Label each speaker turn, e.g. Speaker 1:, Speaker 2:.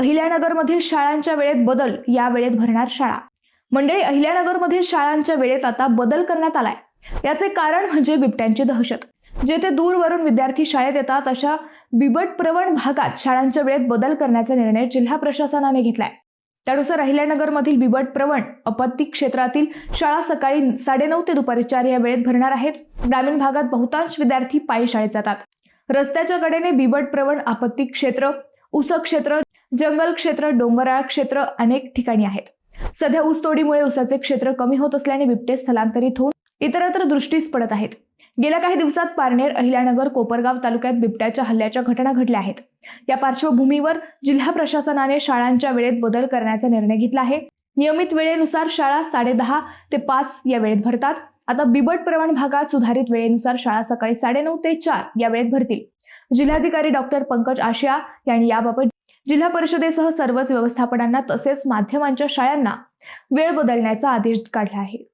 Speaker 1: अहिल्यानगरमधील शाळांच्या वेळेत बदल या वेळेत भरणार शाळा. मंडळी अहिल्यानगरमधील शाळांच्या वेळेत आता बदल करण्यात आलाय. याचे कारण म्हणजे बिबट्यांची दहशत. जेथे दूरवरून विद्यार्थी शाळेत येतात अशा बिबट प्रवण भागात शाळांच्या वेळेत बदल करण्याचा निर्णय जिल्हा प्रशासनाने घेतलाय. त्यानुसार अहिल्यानगरमधील बिबट प्रवण आपत्ती क्षेत्रातील शाळा सकाळी साडेनऊ ते दुपारी चार या वेळेत भरणार आहेत. ग्रामीण भागात बहुतांश विद्यार्थी पायी शाळेत जातात. रस्त्याच्या कडेने बिबट प्रवण आपत्ती क्षेत्र उस क्षेत्र जंगल क्षेत्र डोंगराळ क्षेत्र अनेक ठिकाणी आहेत. सध्या ऊसतोडीमुळे उसाचे क्षेत्र कमी होत असल्याने बिबटे स्थलांतरित होऊन इतरत्र दृष्टीस पडत आहेत. गेल्या काही दिवसात पारनेर अहिल्यानगर कोपरगाव तालुक्यात बिबट्याच्या हल्ल्याच्या घटना घडल्या आहेत. या पार्श्वभूमीवर जिल्हा प्रशासनाने शाळांच्या वेळेत बदल करण्याचा निर्णय घेतला आहे. नियमित वेळेनुसार शाळा साडेदहा ते पाच या वेळेत भरतात. आता बिबट प्रवण भागात सुधारित वेळेनुसार शाळा सकाळी साडेनऊ ते चार या वेळेत भरतील. जिल्हाधिकारी डॉक्टर पंकज आशिया यांनी याबाबत जिल्हा परिषदेसह सर्वच व्यवस्थापनांना तसेच माध्यमांच्या शाळांना वेळ बदलण्याचा आदेश काढला आहे.